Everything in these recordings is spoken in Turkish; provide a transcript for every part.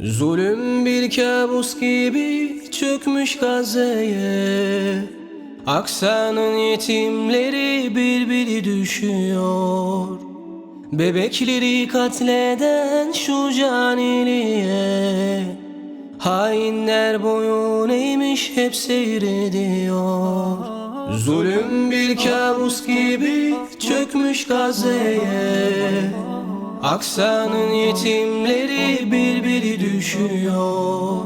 Zulüm bir kabus gibi çökmüş Gazze'ye Aksa'nın yetimleri bir biri düşüyor. Bebekleri katleden şu caniliye Hainler boyun eğmiş hep seyrediyor. Zulüm bir kabus gibi çökmüş Gazze'ye Aksa'nın yetimleri bir biri düşüyor.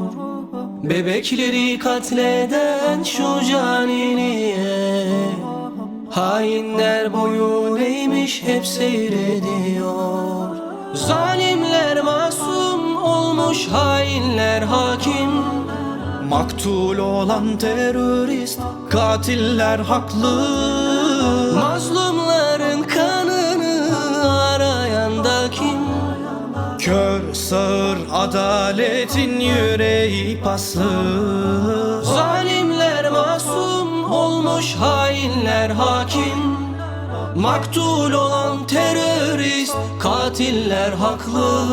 Bebekleri katleden şu caniliye Hainler boyun eğmiş hep seyrediyor. Zalimler masum olmuş hainler hakim. Maktul olan terörist Katiller haklı. Mazlumların Kör sağır adaletin yüreği paslı Zalimler masum olmuş hainler hakim. Maktul olan terörist katiller haklı.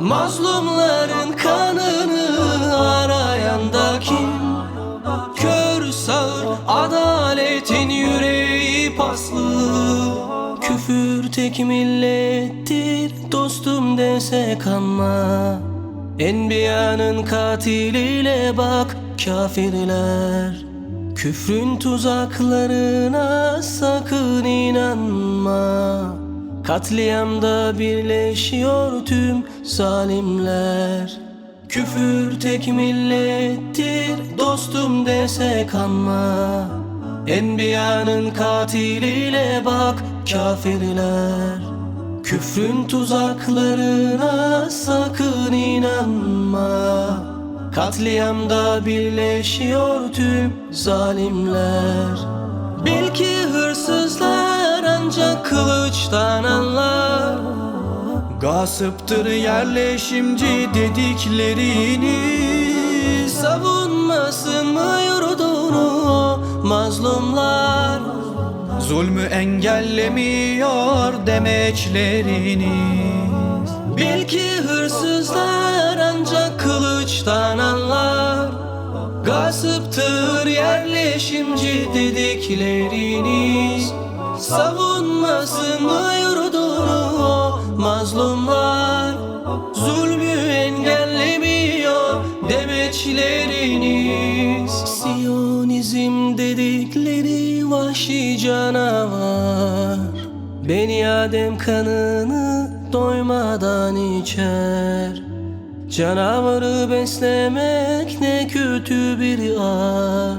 Mazlumların kanını arayan da kim? Kör sağır adaletin yüreği paslı Küfür tek millettir dostum dese kanma. Enbiyanın katiliyle bak kafirler. Küfrün tuzaklarına sakın inanma. Katliamda birleşiyor tüm zalimler. Küfür tek millettir dostum dese kanma. Enbiyanın katiliyle bak kafirler. Küfrün tuzaklarına sakın inanma. Katliamda birleşiyor tüm zalimler. Bil ki hırsızlar ancak kılıçtan anlar. Gasıptır yerleşimci dediklerini. Savunmasın mı yurdunu mazlumlar Zulmü engellemiyor demeçleriniz. Bil ki hırsızlar ancak kılıçtan anlar. Gasıptır yerleşimci dedikleriniz Savunmasın mı yurdunu o mazlumlar. Zulmü engellemiyor demeçleriniz vahşi canavar. Beni Adem kanını doymadan içer. Canavarı beslemek ne kötü bir ar.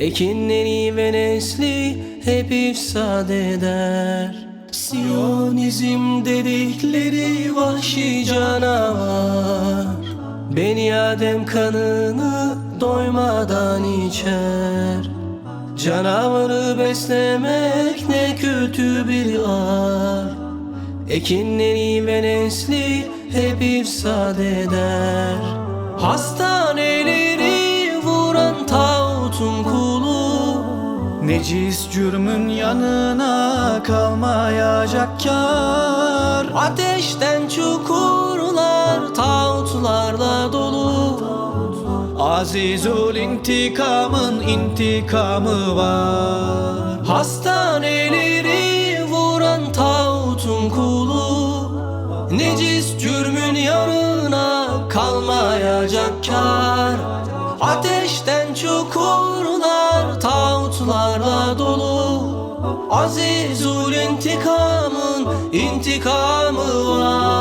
Ekinleri ve nesli hep ifsad eder. Siyonizm dedikleri vahşi canavar. Beni Adem kanını doymadan içer Canavarı beslemek ne kötü bir ar Ekinleri ve nesli hep ifsad eder. Hastaneleri vuran tağutun kulu. Necis cürmün yanına kalmayacak kar. Ateşten çukurlar tağutlarla dolu Azizul intikamın intikamı var. Hastaneleri vuran tağutun kulu Necis cürmün yanına kalmayacak kar. Ateşten çukurlar tağutlarla dolu. Azizul intikamın intikamı var